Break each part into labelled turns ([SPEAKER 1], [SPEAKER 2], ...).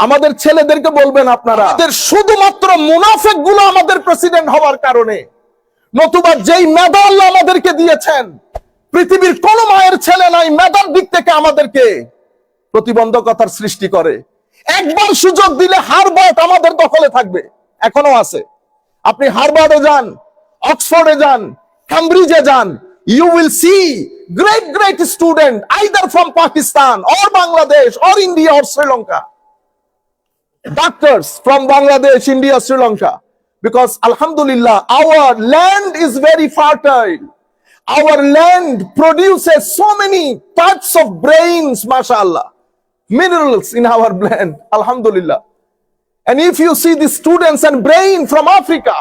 [SPEAKER 1] আমাদের ছেলেদেরকে বলবেন আপনারা, আমাদের শুধুমাত্র মুনাফেকগুলো আমাদের প্রেসিডেন্ট হওয়ার কারণে, নতুবা যেই মেধা আল্লাহ আমাদেরকে দিয়েছেন, পৃথিবীর কোন মায়ের ছেলে নাই মেধার দিক থেকে আমাদেরকে প্রতিবন্ধকতার সৃষ্টি করে। একবার সুযোগ দিলে হারবার্ট আমাদের দখলে থাকবে, এখনও আছে। আপনি হারবার্ডে যান, অক্সফোর্ডে যান ক্যামব্রিজে যান you will see great great student either from Pakistan or Bangladesh or India or Sri Lanka doctors from Bangladesh, India, Sri Lanka. Because Alhamdulillah, our land is very fertile. Our land produces so many types of brains, mashallah, minerals in our land, Alhamdulillah. And if you see the students and brain from Africa,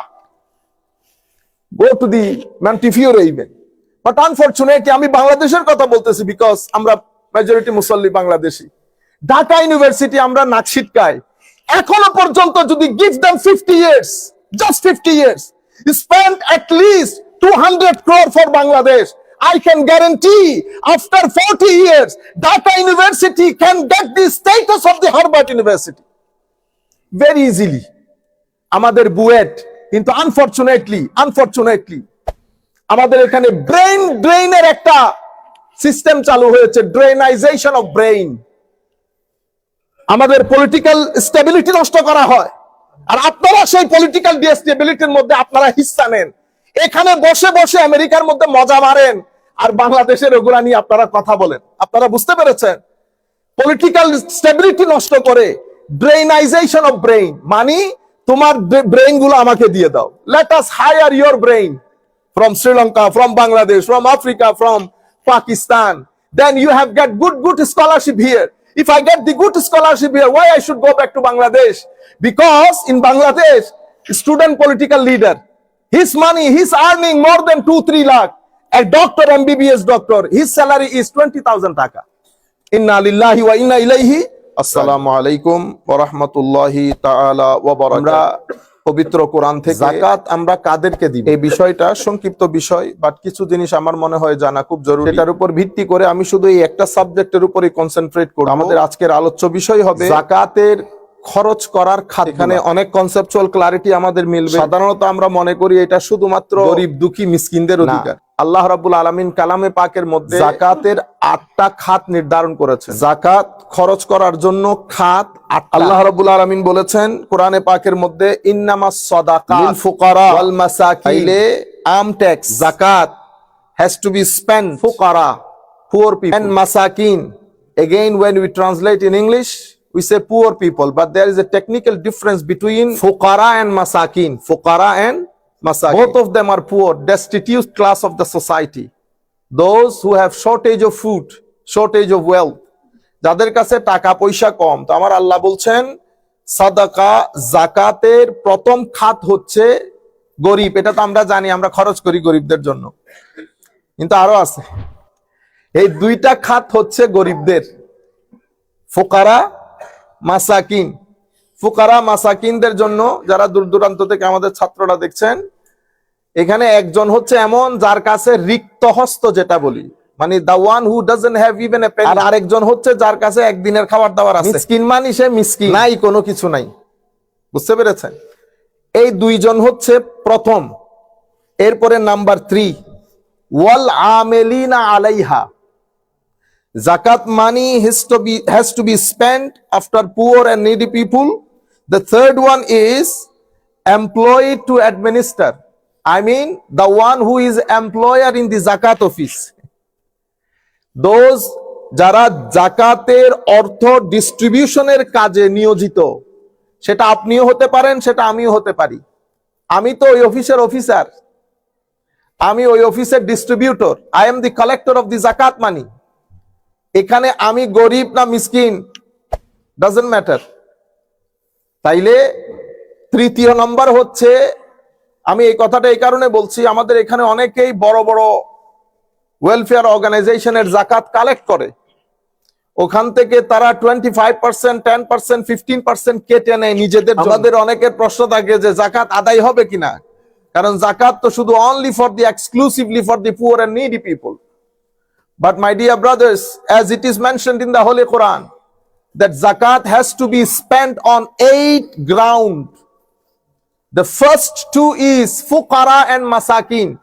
[SPEAKER 1] go to the Montefiore even. But unfortunately, আমি বাংলাদেশের কথা বলতেছি because আমরা majority মুসল্লি Bangladeshi Dhaka university আমরা নাকশিটকাই এখনও পর্যন্ত যদি give them fifty years just fifty years spend at least two hundred crore for Bangladesh I can guarantee after 40 years, Dhaka University can get the status of the Harvard University very easily. আমাদের বুয়েট কিন্তু unfortunately unfortunately আমাদের এখানে brain ড্রেইনের একটা system চালু হয়েছে ড্রেনাইজেশন of brain আমাদের political stability নষ্ট করা হয়। আর আপনারা সেই পলিটিক্যাল স্টেবিলিটির মধ্যে আপনারা হিস্সা নেন। এখানে বসে বসে আমেরিকার মধ্যে মজা মারেন। আর বাংলাদেশের ওগুলা নিয়ে আপনারা কথা বলেন। আপনারা বুঝতে পেরেছেন? পলিটিক্যাল স্টেবিলিটি নষ্ট করে ব্রেইনাইজেশন অফ ব্রেইন মানে তোমার ব্রেইনগুলো আমাকে দিয়ে দাও। Let us hire your brain from Sri Lanka from Bangladesh from Africa from Pakistan then you you have good good scholarship here. If I get the good scholarship here, why I should go back to Bangladesh? Because in Bangladesh, student political leader, his money, he's earning more than two, three lakh. A doctor, MBBS doctor, his salary is 20,000 taka. Inna lillahi wa inna ilayhi. আসসালামু আলাইকুম ওয়া রাহমাতুল্লাহি তাআলা ওয়া বারাকাতুহু পবিত্র কোরআন থেকে জাকাত আমরা কাদেরকে দিব? এই বিষয়টা সংক্ষিপ্ত বিষয় বাট কিছু জিনিস আমার মনে হয় জানা খুব জরুরি। এটার উপর ভিত্তি করে আমি শুধু এই একটা সাবজেক্টের উপরই কনসেন্ট্রেট করব। আমাদের আজকের আলোচ্য বিষয় হবে জাকাতের খরচ করার খাত এখানে অনেক কনসেপচুয়াল ক্লারিটি আমাদের মিলবে। সাধারণত আমরা মনে করি এটা শুধুমাত্র গরিব দুঃখী মিসকিনদের অধিকার। আল্লাহ রাব্বুল আলামিন কালামে পাকের মধ্যে জাকাতের আটটা খাত নির্ধারণ করেছেন। জাকাত খরচ করার জন্য খাত। আল্লাহ রাব্বুল আলামিন বলেছেন কোরআনে পাকের মধ্যে ইন্নামাস সাদাকাত লিল ফুকারা ওয়াল মাসাকিন। Um tax. জাকাত has to be spent fuqara poor people and masakin again when we translate in english we say poor people but there is a technical difference between fuqara and masakin fuqara and masakin both of them are poor destitute class of the society those who have shortage of food shortage of wealth যাদের কাছে টাকা পয়সা কম তো আমার আল্লাহ বলছেন সাদাকা জাকাতের প্রথম খাত হচ্ছে গরিব এটা তো আমরা জানি আমরা খরচ করি গরিবদের জন্য কিন্তু আরও আছে এই দুইটা খাত হচ্ছে গরিবদের ফোকারা মাসাকিন ফুকারা মাসাকিনদের জন্য যারা দূর দূরান্ত থেকে আমাদের ছাত্ররা দেখছেন এখানে একজন হচ্ছে এমন যার কাছে রিক্ত হস্ত যেটা বলি মানে the one who doesn't have even a pen আর আরেকজন হচ্ছে যার কাছে একদিনের খাবার দাবার আছে। মিসকিন মানে সে মিসকিন। নাই কোনো কিছু নাই। বুঝতে পেরেছেন? এই দুইজন হচ্ছে প্রথম। এরপরে নাম্বার থ্রি ওয়াল আমেলিনা আলাইহা। Zakat money has to be has to be spent after poor and needy people. The third one is employed to administer. I mean the one who is employer in the zakat office. Those যারা জাকাতের অর্থ ডিস্ট্রিবিউশনের কাজে নিয়োজিত সেটা আপনিও হতে পারেন সেটা আমিও হতে পারি আমি তো ওই অফিসের অফিসার আমি ওই অফিসের distributor I am the collector of the জাকাত মানি এখানে আমি গরিব না মিসকিন? ডাজন্ট ম্যাটার তাইলে তৃতীয় নম্বর হচ্ছে, আমি এই কথাটা এই কারণে বলছি, আমাদের এখানে অনেকেই বড় বড় ওয়েলফেয়ার অর্গানাইজেশনের জাকাত কালেক্ট করে। ওখান থেকে তারা twenty five percent ten percent fifteen percent কেটে নেয় নিজেদের আমাদের অনেকের প্রশ্ন থাকে যে জাকাত আদায় হবে কিনা? কারণ জাকাত তো শুধু only for the exclusively for the poor and needy people But my dear brothers, as it is mentioned in the Holy Quran, that zakat has to be spent on eight ground. The first two is fuqara and masakin,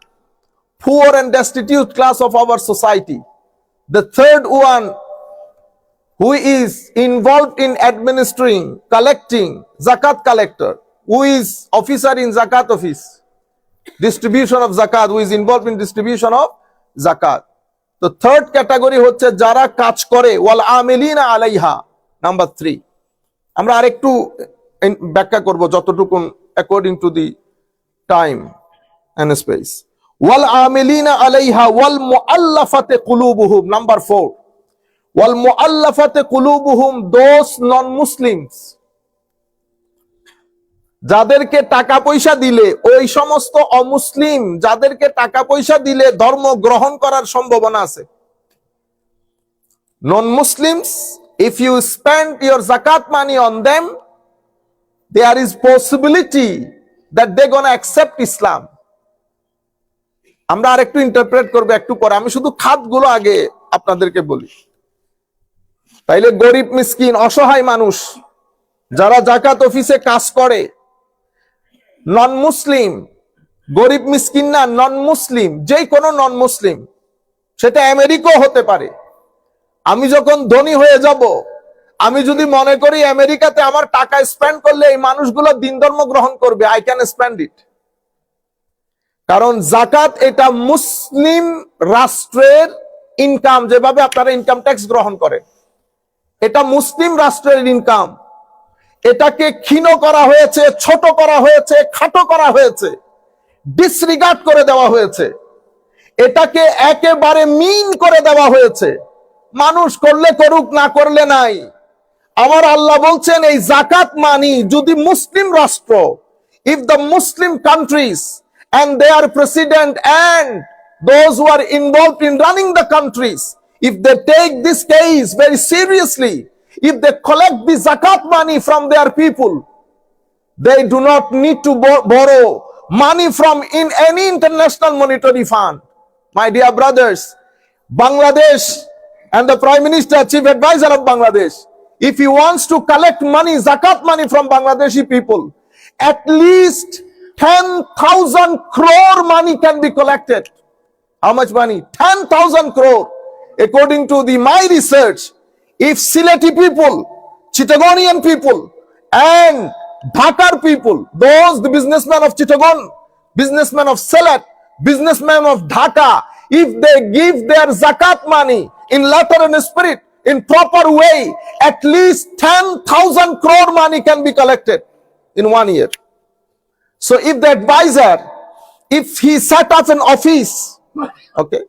[SPEAKER 1] poor and destitute class of our society. The third one, who is involved in administering, collecting, zakat collector, who is officer in zakat office, distribution of zakat, who is involved in distribution of zakat. তো third category হচ্ছে যারা কাজ করে, ওয়াল আমিলিনা আলাইহা number three আমরা আরেকটু ব্যাখ্যা করব যতটুকুন according to the time and space ওয়াল আমিলিনা আলাইহা ওয়াল মুআল্লাফাতে কুলুবুহুম নাম্বার ফোর ওয়াল মুআল্লাফাতে কুলুবুহুম দোস নন মুসলিমস যাদেরকে টাকা পয়সা দিলে, ওই সমস্ত অমুসলিম যাদেরকে টাকা পয়সা দিলে ধর্ম গ্রহণ করার সম্ভাবনা আছে। Non Muslims if you spend your জাকাত money on them there is possibility that they gonna accept Islam আমরা আর একটু ইন্টারপ্রেট করব, একটু পরে। আমি শুধু খাতগুলো আগে আপনাদেরকে বলি। তাইলে গরিব, মিসকিন, অসহায় মানুষ, যারা জাকাত অফিসে কাজ করে নন মুসলিম গরিব মিসকিন না নন মুসলিম যে কোনো নন মুসলিম সেটা আমেরিকাও হতে পারে। আমি যখন ধনী হয়ে যাব, আমি যদি মনে করি আমেরিকাতে আমার টাকা স্পেন্ড করলে এই মানুষগুলো দিন ধর্ম গ্রহণ করবে আই ক্যান স্পেন্ড ইট কারণ জাকাত এটা মুসলিম রাষ্ট্রের ইনকাম যেভাবে আপনারা ইনকাম ট্যাক্স গ্রহণ করে এটা মুসলিম রাষ্ট্রের ইনকাম এটাকে ক্ষীণ করা হয়েছে ছোট করা হয়েছে খাটো করা হয়েছে ডিসরিগার্ড করে দেওয়া হয়েছে। এটাকে একেবারে মিন করে দেওয়া হয়েছে। মানুষ করলে করুক না করলে নাই। আমার আল্লাহ বলছেন এই জাকাত মানি যদি মুসলিম রাষ্ট্র if the Muslim countries and their president and those who are involved in running the countries if they take this case very seriously, if they collect the zakat money from their people, they do not need to bo- borrow money from in any international monetary fund. My dear brothers, Bangladesh and the Prime Minister, Chief Advisor of Bangladesh, if he wants to collect money, zakat money from Bangladeshi people, at least 10,000 crore money can be collected. How much money? 10,000 crore. According to the my research, if Sileti people, Chittagonian people, and Dhakar people, those the businessmen of Chittagong, businessmen of Sylhet, businessmen of Dhaka, if they give their zakat money in letter and spirit, in proper way, at least 10,000 crore money can be collected in one year. So if the advisor, if he set up an office, okay,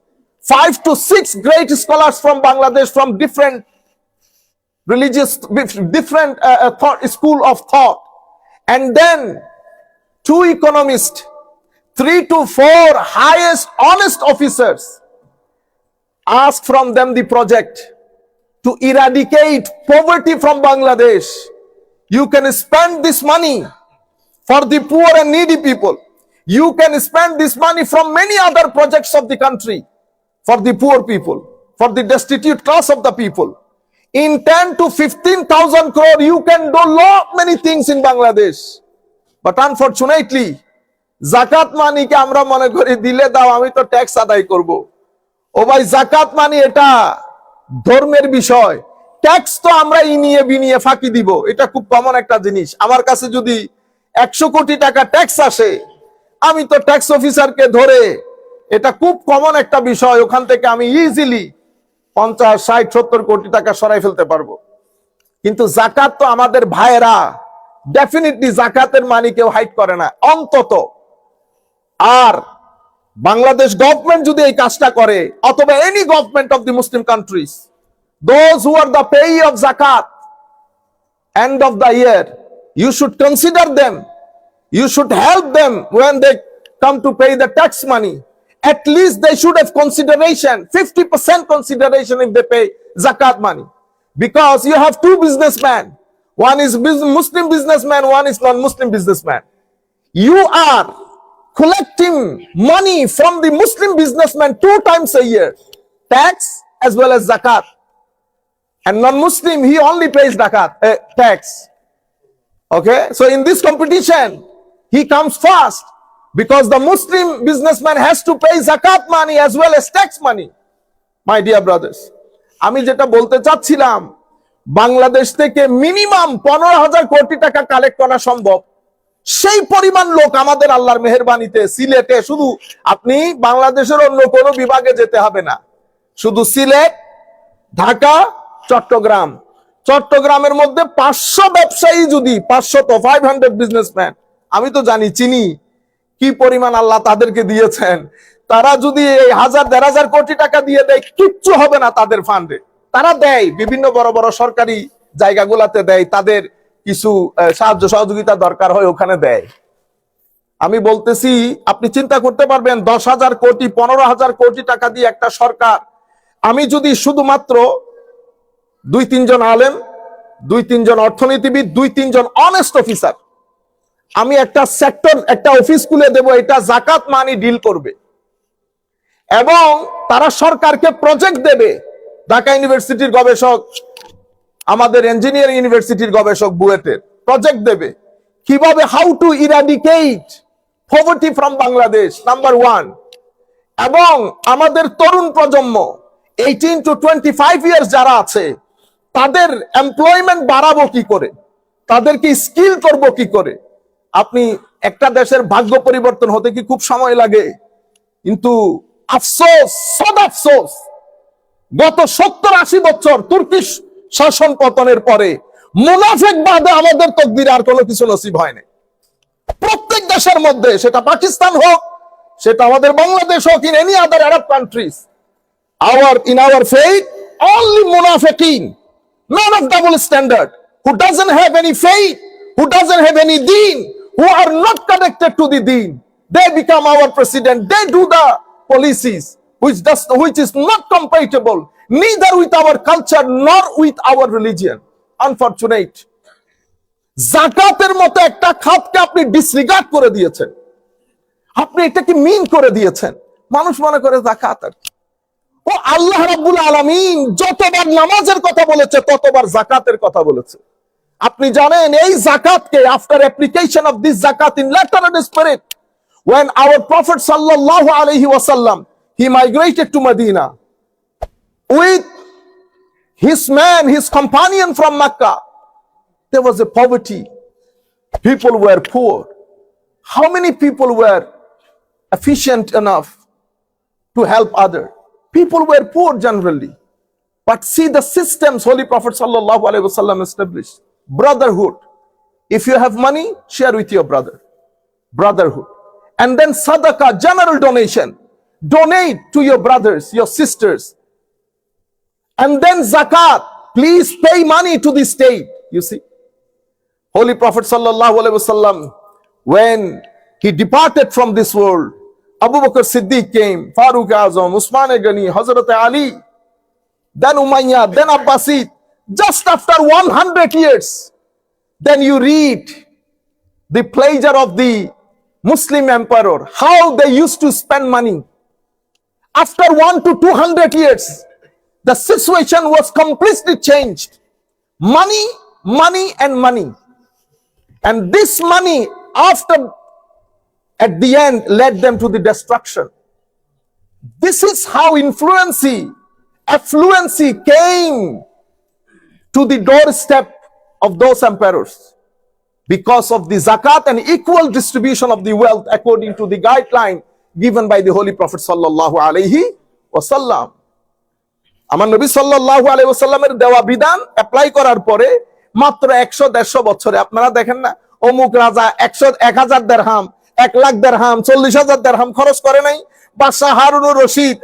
[SPEAKER 1] five to six great scholars from Bangladesh from different religious, different uh, uh, thought, school of thought, and then two economists, three to four highest honest officers, ask from them the project to eradicate poverty from Bangladesh. You can spend this money for the poor and needy people. You can spend this money from many other projects of the country for the poor people, for the destitute class of the people. In 10 to 15,000 crore, you can do lot many things in Bangladesh. But unfortunately, জাকাত মানিকে আমরা মনে করি দিলে দাও আমি তো tax আদায় করব। ও ভাই জাকাত মানি এটা ধর্মের বিষয় ট্যাক্স তো আমরা ইনিয়ে বিনিয়ে ফাঁকি দিব এটা খুব কমন একটা জিনিস আমার কাছে যদি একশো কোটি টাকা ট্যাক্স আসে আমি তো ট্যাক্স অফিসারকে ধরে এটা খুব কমন একটা বিষয় ওখান থেকে আমি ইজিলি পঞ্চাশ ষাট সত্তর কোটি টাকা সরাই ফেলতে পারব কিন্তু জাকাত তো আমাদের ভাইয়েরা ডেফিনেটলি জাকাতের মানি কেউ হাইট করে না অন্তত আর বাংলাদেশ গভর্নমেন্ট যদি এই কাজটা করে অথবা any government of the Muslim countries those who are the pay of জাকাত end of the year, you should consider them. You should help them when they come to pay the tax money. At least they should have consideration, 50% consideration if they pay zakat money. Because you have two businessmen. One is Muslim businessman, one is non-Muslim businessman. You are collecting money from the Muslim businessman two times a year, tax as well as zakat. and non-Muslim, he only pays zakat, uh, tax. Okay, so in this competition, he comes first because the Muslim businessman has to pay zakat money as well as tax money. My dear brothers, আমি যেটা বলতে চাচ্ছিলাম বাংলাদেশ থেকে minimum পনেরো হাজার কোটি টাকা collect করা সম্ভব। সেই পরিমাণ লোক আমাদের আল্লাহর মেহরবানিতে সিলেটে শুধু আপনি বাংলাদেশের অন্য কোনো বিভাগে যেতে হবে না। শুধু সিলেট ঢাকা চট্টগ্রাম। চট্টগ্রামের মধ্যে পাঁচশো ব্যবসায়ী যদি পাঁচশো তো ফাইভ হান্ড্রেড বিজনেসম্যান আমি তো জানি চিনি। কি পরিমাণ আল্লাহ তাদেরকে দিয়েছেন? তারা যদি এই হাজার, দেড় হাজার কোটি টাকা দিয়ে দেয়, কিচ্ছু হবে না তাদের ফান্ডে তারা দেয়, বিভিন্ন বড় বড় সরকারি জায়গাগুলাতে দেয়, তাদের কিছু সাহায্য সহযোগিতা দরকার হয়, ওখানে দেয়। আমি বলতেছি, আপনি চিন্তা করতে পারবেন, দশ হাজার কোটি, পনেরো হাজার কোটি টাকা দিয়ে একটা সরকার। আমি যদি শুধুমাত্র দুই তিনজন আলেম, দুই তিনজন অর্থনীতিবিদ, দুই তিনজন অনেস্ট অফিসার আমি একটা সেক্টর একটা অফিস খুলে দেব, এটা জাকাত মানি ডিল করবে। এবং তারা সরকারকে প্রজেক্ট দেবে। ঢাকা ইউনিভার্সিটির গবেষক, আমাদের ইঞ্জিনিয়ারিং ইউনিভার্সিটির গবেষক বুয়েটের প্রজেক্ট দেবে। কীভাবে how to eradicate poverty from Bangladesh number one এবং আমাদের তরুণ প্রজন্ম eighteen to twenty five years যারা আছে, তাদের এমপ্লয়মেন্ট বাড়াবো কি করে? তাদেরকে স্কিল করব কি করে? আপনি একটা দেশের ভাগ্য পরিবর্তন হতে কি খুব সময় লাগে? কিন্তু আফসোস, সদ আফসোস, গত সত্তর আশি বছর তুর্কিশ শাসন পতনের পরে মুনাফেক বাদে আমাদের তকদির আর কোনো কিছু নসিব হয়নি প্রত্যেক দেশের মধ্যে, সেটা পাকিস্তান হোক, সেটা আমাদের বাংলাদেশ হোক in any other Arab countries our, in our faith, only munafiqeen none of double standard, who doesn't have any faith, who doesn't have any deen who are not connected to the deen they become our president they do the policies which does which is not compatible neither with our culture nor with our religion unfortunate জাকাতের মতো একটা খাতকে আপনি disregard করে দিয়েছেন আপনি এটাকে মিন করে দিয়েছেন মানুষ মনে করে জাকাত আর কি। ও আল্লাহ রাব্বুল আলামিন যতবার নামাজের কথা বলেছে ততবার জাকাতের কথা বলেছে আপনি জানেন এই জাকাতকে আফটার অ্যাপ্লিকেশন অফ দিস জাকাত in letter and spirit when our prophet sallallahu alaihi wasallam he migrated to medina with his man his companion from makkah there was a poverty people were poor how many people were efficient enough to help other. People were poor generally. But see the systems Holy Prophet sallallahu alaihi wasallam established. Brotherhood. If you have money, share with your brother. Brotherhood. And then sadaqah, general donation. Donate to your brothers, your sisters. And then zakat. Please pay money to the state. You see. Holy Prophet sallallahu alaihi wasallam, when he departed from this world, Abu Bakr Siddiq came, Farooq Azam, Usman Ghani, Hazrat Ali, then Umayyad, then Abbasid. Just after 100 years, then you read the pleasure of the Muslim emperor, how they used to spend money. After one to 200 years, the situation was completely changed. Money, money, and money. And this money, after at the end, led them to the destruction. This is how influency, affluency came to the doorstep of those emperors because of the zakat and equal distribution of the wealth according to the guideline given by the Holy Prophet sallallahu alaihi wasallam. আমার নবী সাল্লাল্লাহু আলাইহি ওয়াসাল্লামের দেওয়া বিধান apply করার পরে মাত্র একশো দেড়শো বছরে, আপনারা দেখেন না, অমুক রাজা একশো, এক হাজার দেড়হাম, এক লাখ দেড়হাম, চল্লিশ হাজার দেড়হাম খরচ করে নাই, বাদশাহ হারুনুর রশিদ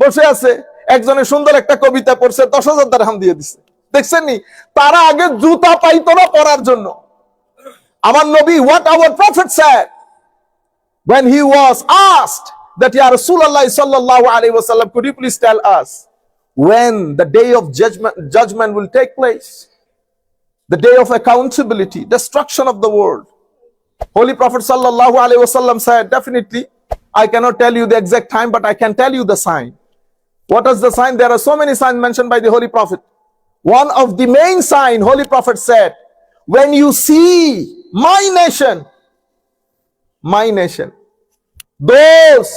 [SPEAKER 1] বসে আছে, একজনে সুন্দর একটা কবিতা পড়ছে, দশ হাজার দেড়হাম দিয়ে দিছে দেখছেন নি তারা আগে জুতা পাইতো না পরার জন্য আমার নবী what our prophet sir when he was asked that Ya Rasulullah sallallahu alaihi wasallam, could you please tell us when the day of judgment, judgment will take place? The day of accountability, destruction of the world. Holy Prophet sallallahu alaihi wasallam said, definitely, I cannot tell you the exact time, but I can tell you the sign. What is the sign? There are so many signs mentioned by the Holy Prophet. one of the main sign, Holy Prophet said, when you see my nation, my nation, those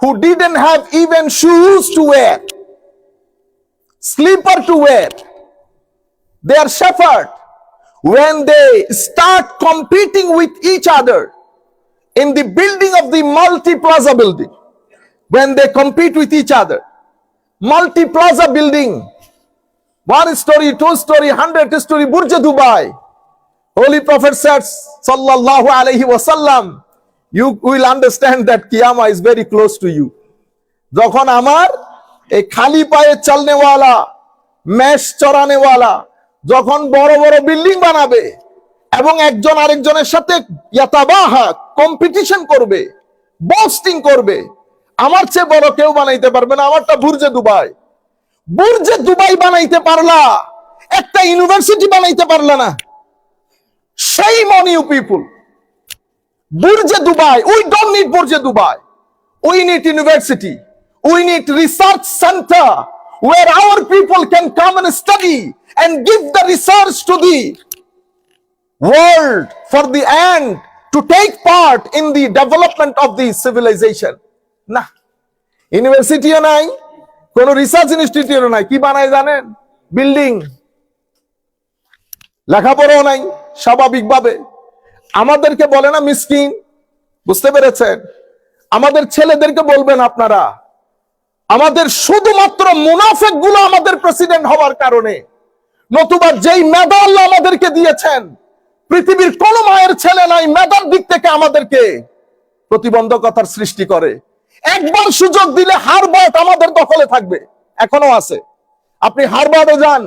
[SPEAKER 1] who didn't have even shoes to wear, slipper to wear, they are shepherd. When they start competing with each other in the building of the multi-plaza building, when they compete with each other, multi-plaza building, one story, two story, hundred story, Burj Dubai. Holy Prophet says, Sallallahu Alaihi Wasallam, you will understand that Qiyamah is very close to you. যখন আমার এই খালি পায়ে চলনেওয়ালা মেষ চড়ানেওয়ালা যখন বড় বড় building বানাবে এবং একজন আরেকজনের সাথে ইয়াতাবাহা কম্পিটিশন করবে বোস্টিং করবে আমার চেয়ে বড় কেউ বানাইতে পারবে না আমারটা বুর্জে দুবাই বুর্জে দুবাই বানাইতে পারলা একটা ইউনিভার্সিটি বানাইতে পারলা না সেই মন you people Burj Dubai we don't need Burj Dubai we need university we need research centre where our people can come and study and give the research to the world for the end to take part in the development of the civilization না ইউনিভার্সিটিও নাই কোন research ইনস্টিটিউটও নাই। কি বানায় জানেন? Building লেখাপড়াও নাই, স্বাভাবিকভাবে। আমাদেরকে বলে না মিসকিন, বুঝতে পেরেছেন? আমাদের ছেলেদেরকে বলবেন আপনারা, আমাদের শুধুমাত্র মুনাফেকগুলো আমাদের প্রেসিডেন্ট হওয়ার কারণে। নতুবা যেই আল্লাহ আমাদেরকে দিয়েছেন, পৃথিবীর কোন মায়ের ছেলে নাই, মেধার দিক থেকে আমাদেরকে প্রতিবন্ধকতার সৃষ্টি করে। একবার সুযোগ দিলে হারবাদ আমাদের দখলে থাকবে। এখনও আছে। আপনি হারবাদে যান,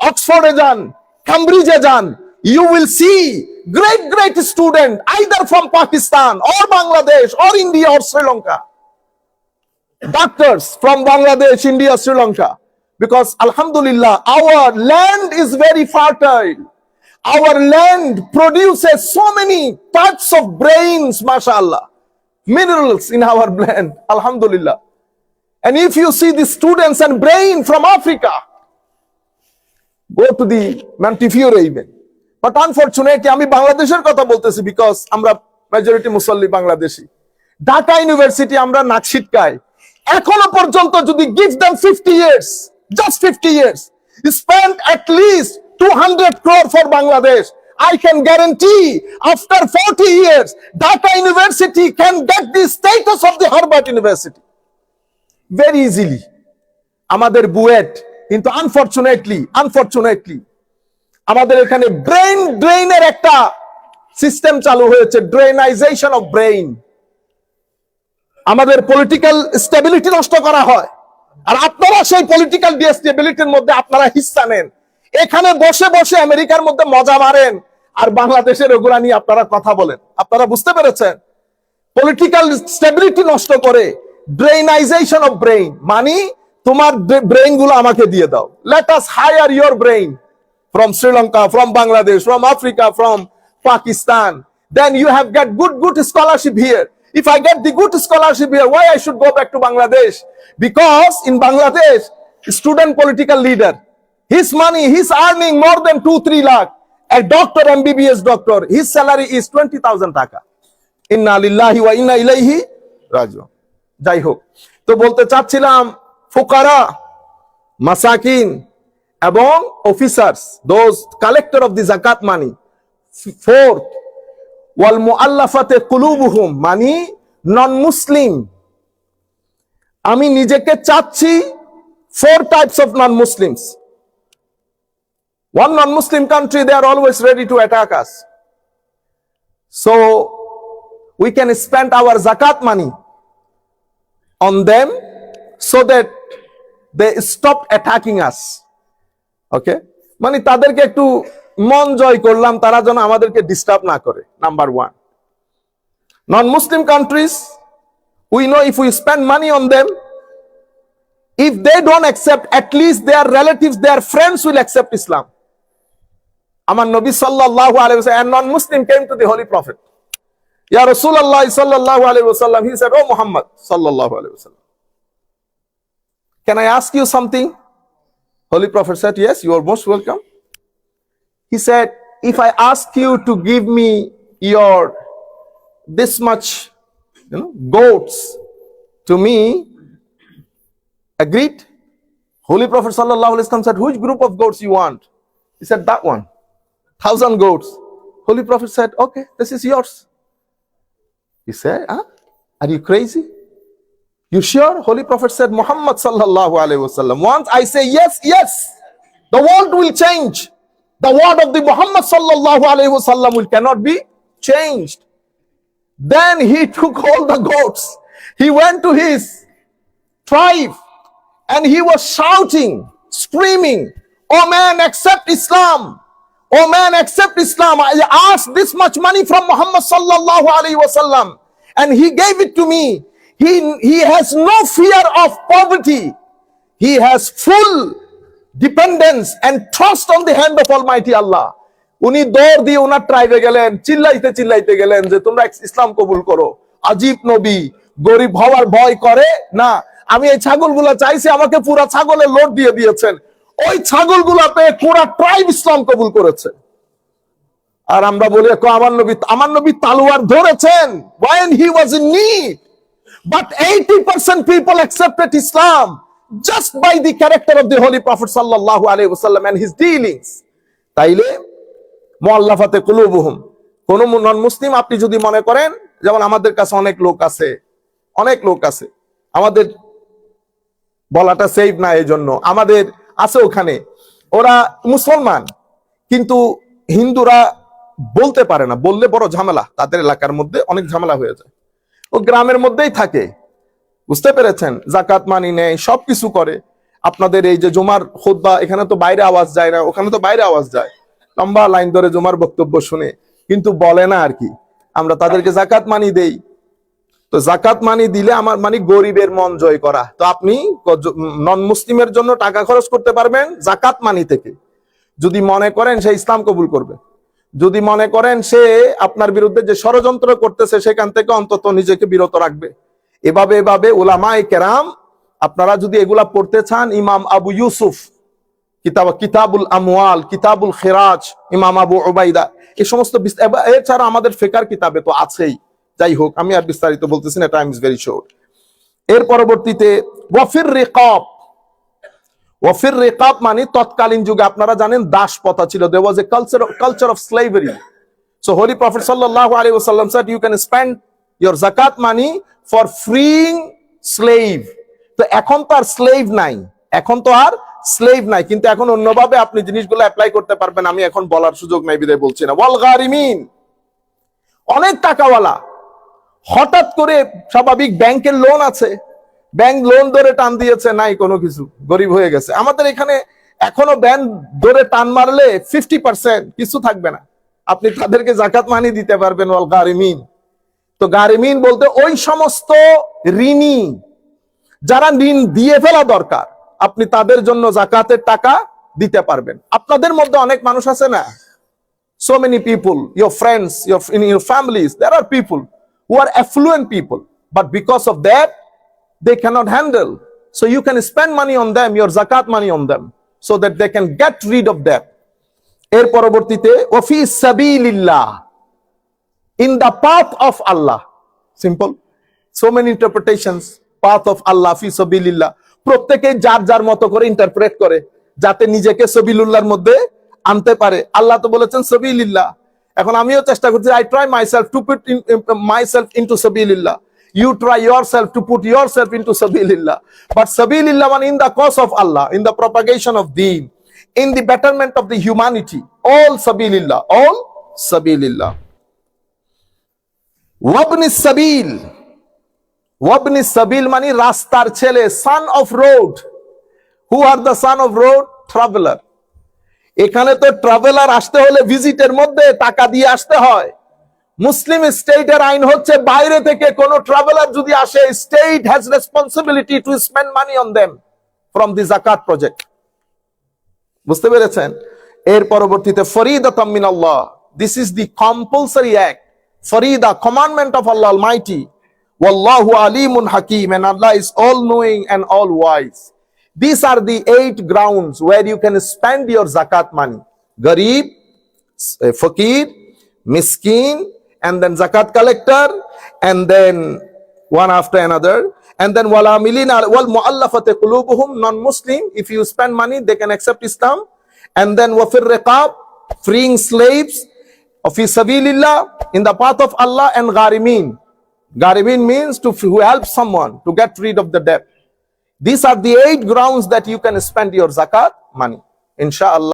[SPEAKER 1] অক্সফোর্ডে যান ক্যামব্রিজে যান you will see great great student either from Pakistan or Bangladesh or India or Sri Lanka doctor from Bangladesh India Sri Lanka because আলহামদুলিল্লাহ our land is very fertile our land produces so many types of brains মাশাআল্লাহ minerals in our land, Alhamdulillah. And if you see the students and brain from Africa, go to the Montefiore even. But unfortunately, আমি বাংলাদেশের কথা বলতেছি because আমরা majority মুসল্লি Bangladeshi Dhaka university আমরা নাকশিটকায় এখনও পর্যন্ত যদি give them fifty years just fifty years spend at least two hundred crore for Bangladesh I can guarantee after 40 years, Dhaka University can get the status of the Harvard University. Very easily. আমাদের বুয়েট কিন্তু unfortunately unfortunately আমাদের এখানে brain ড্রেইনের একটা system চালু হয়েছে ড্রেনাইজেশন of brain আমাদের political stability নষ্ট করা হয় আর আপনারা সেই পলিটিক্যাল স্টেবিলিটির মধ্যে আপনারা হিস্সা নেন এখানে বসে বসে আমেরিকার মধ্যে মজা মারেন আর বাংলাদেশের ওগুলা নিয়ে আপনারা কথা বলেন। আপনারা বুঝতে পেরেছেন? পলিটিক্যাল স্টেবিলিটি নষ্ট করে ব্রেইনাইজেশন অফ ব্রেইন মানি তোমার ব্রেইনগুলো আমাকে দিয়ে দাও। Let us hire your brain from Sri Lanka from Bangladesh from Africa from Pakistan then you have get good good scholarship here if i get the good scholarship here why i should go back to Bangladesh because in Bangladesh student political leader his money his earning more than two three lakh A doctor, MBBS doctor, his salary is 20,000 টাকা. Inna lillahi wa inna ilayhi Raju যাই হোক তো বলতে চাচ্ছিলাম ফুকারা মাসাকিন এবং officers those collector of the জাকাত মানি ফোর্থ ওয়াল মুআল্লাফাতে কুলুবুহুম মানি নন মুসলিম আমি নিজেকে চাচ্ছি four types of non Muslims non Muslim country they are always ready to attack us so we can spend our জাকাত money on them so that they stop attacking us. ওকে মানে তাদেরকে একটু মন জয় করলাম, তারা যেন আমাদেরকে ডিস্টার্ব না করে number one non Muslim countries we know if we spend money on them if they don't accept, at least their relatives, their friends will accept islam. আমার নবী and non-muslim came to the holy prophet ya rasulullah sallallahu alaihi wasallam he said oh muhammad sallallahu alaihi wasallam can i ask you something Holy Prophet said, Yes, you are most welcome. He said, If I ask you to give me your this much you know, goats to me, agreed? Holy Prophet Sallallahu Alaihi Wasallam said, Which group of goats you want? He said, That one. Thousand goats. Holy Prophet said, Okay, this is yours. He said, huh? Are you crazy? You sure? Holy Prophet said, Muhammad sallallahu alaihi wasallam. Once I say yes, yes, the world will change. The word of the Muhammad sallallahu alaihi wasallam will cannot be changed. Then he took all the goats. He went to his tribe and he was shouting, screaming, Oh man, accept Islam. Oh man, accept Islam. I asked this much money from Muhammad sallallahu alaihi wasallam and he gave it to me. He, he has no fear of poverty. He has full dependence and trust on the hand of Almighty Allah. উনি দৌড় দিয়ে ওনার ট্রাইবে গেলেন চিল্লাইতে চিল্লাইতে গেলেন যে তোমরা ইসলাম কবুল করো আজিব নবী গরিব হওয়ার ভয় করে না আমি এই ছাগলগুলা চাইছি আমাকে পুরা ছাগলের লোড দিয়ে দিয়েছেন ওই ছাগলগুলা পেয়ে পুরা ট্রাইব ইসলাম কবুল করেছে। আর আমরা বলি "কো, আমার নবী আমার নবী তালুয়ার ধরেছেন। When he was in need but 80% people accepted Islam just by the character of the Holy Prophet sallallahu alaihi wasallam and his dealings তাইলে মোয়াল্লাফাতে কুলুবুহুম। কোন নন মুসলিম আপনি যদি মনে করেন যেমন আমাদের কাছে অনেক লোক আছে অনেক লোক আছে। আমাদের বলাটা সেফ না এই জন্য আমাদের আছে ওখানে। ওরা মুসলমান, কিন্তু হিন্দুরা বলতে পারে না। বললে বড় ঝামেলা। তাদের এলাকার মধ্যে অনেক ঝামেলা হয়ে যায়। ও গ্রামের মধ্যেই থাকে। বুঝতে পেরেছেন? জাকাত, মানি নেয়, সবকিছু করে। আপনাদের এই যে জমার খোদ্া এখানে তো বাইরে আওয়াজ যায় না। ওখানে তো বাইরে আওয়াজ যায়। লম্বা লাইন ধরে জমার বক্তব্য শুনে। কিন্তু বলে না আর কি। আমরা তাদেরকে জাকাত, মানি দেই। তো জাকাত মানি দিলে আমার মানে গরিবের মন জয় করা। তো আপনি নন মুসলিমের জন্য টাকা খরচ করতে পারবেন জাকাত মানি থেকে। যদি মনে করেন সে ইসলাম কবুল করবে। যদি মনে করেন সে আপনার বিরুদ্ধে যে ষড়যন্ত্র করতেছে সেখান থেকে অন্তত নিজেকে বিরত রাখবে। এভাবে এভাবে ওলামায় কেরাম, আপনারা যদি এগুলা পড়তে চান, ইমাম আবু ইউসুফ, কিতাব কিতাবুল আমওয়াল, কিতাবুল খেরাজ, ইমাম আবু ওবাইদা এই সমস্ত এছাড়া আমাদের ফেকার কিতাবে তো আছেই। যাই হোক, আমি আর বিস্তারিত বলতেছি না টাইম ইজ ভেরি শর্ট এর পরবর্তীতে, ওয়াফির রেকব ওয়াফির রেকাব মানে তৎকালীন যুগে, আপনারা জানেন, দাস প্রথা ছিল। There was a culture culture of slavery. So, holy prophet sallallahu alaihi wasallam said, you can spend your zakat money for freeing slave. তো এখন তো আর স্লেভ নাই। এখন তো আর স্লেভ নাই। কিন্তু এখন অন্যভাবে আপনি জিনিসগুলো অ্যাপ্লাই করতে পারবেন। আমি এখন বলার সুযোগ নাই, বিদায় বলছি না। ওয়াল গারিমিন, অনেক টাকাওয়ালা। হঠাৎ করে স্বাভাবিক ব্যাংকের লোন আছে। ব্যাংক লোন ধরে টান দিয়েছে নাই কোনো কিছু গরিব হয়ে গেছে। আমাদের এখানে এখনও ব্যাংক ধরে টান মারলে ফিফটি পার্সেন্ট কিছু থাকবে না। আপনি তাদেরকে জাকাত মানি দিতে পারবেন ওয়াল গারিমিন। তো গারিমিন বলতে ওই সমস্ত ঋণী যারা ঋণ দিয়ে ফেলা দরকার আপনি তাদের জন্য জাকাতের টাকা দিতে পারবেন। আপনাদের মধ্যে অনেক মানুষ আছে না? So many people, your friends your in your families, there are people who are affluent people, but because of that, they cannot handle. So you can spend money on them, your zakat money on them, so that they can get rid of that. এর পরবর্তীতে ওফি সাবিলিল্লাহ in the path of Allah. Simple. So many interpretations. Path of Allah, fi sabilillah. প্রত্যেকে যার যার মতো করে interpret করে যাতে নিজেকে সবিলুল্লাহর মধ্যে আনতে পারে আল্লাহ তো বলেছেন সবিলিল্লাহ এখন আমিও চেষ্টা করছি I try myself to put myself into সবিলিল্লাহ try yourself to put yourself into সবিলিল্লাহ but সবিলিল্লাহ মানে ইন দ্য কজ অফ আল্লাহ ইন দ্য প্রপাগেশন অফ দিন in the betterment of the humanity all সবিলিল্লাহ all সবিলিল্লাহ ওয়াবনি সাবিল ওয়াবনি সাবিল মানে রাস্তার ছেলে son of road who are the son of road traveller এখানে তো ট্রাভেলার আসতে হলে ভিজিটের মধ্যে টাকা দিয়ে আসতে হয়। মুসলিম স্টেটের আইন হচ্ছে বাইরে থেকে কোন ট্রাভেলার যদি আসে state has responsibility to spend money on them from the জাকাত প্রজেক্ট বুঝতে পেরেছেন? এর পরবর্তীতে ফরিদা তামিন আল্লাহ this is the compulsory act Farida commandment of Allah mighty ওয়াল্লাহু আলিমুন হাকিম। And Allah is all knowing and all wise These are the eight grounds where you can spend your zakat money. Garib, uh, fakir, miskin, and then zakat collector, and then one after another. And then wal amilina wal muallafati qulubuhum non-Muslim. If you spend money, they can accept Islam. And then wafir riqab, freeing slaves, of sabilillah, in the path of Allah, and gharimin. Gharimin means to who help someone to get rid of the debt. These are the eight grounds that you can spend your zakat money. Inshallah.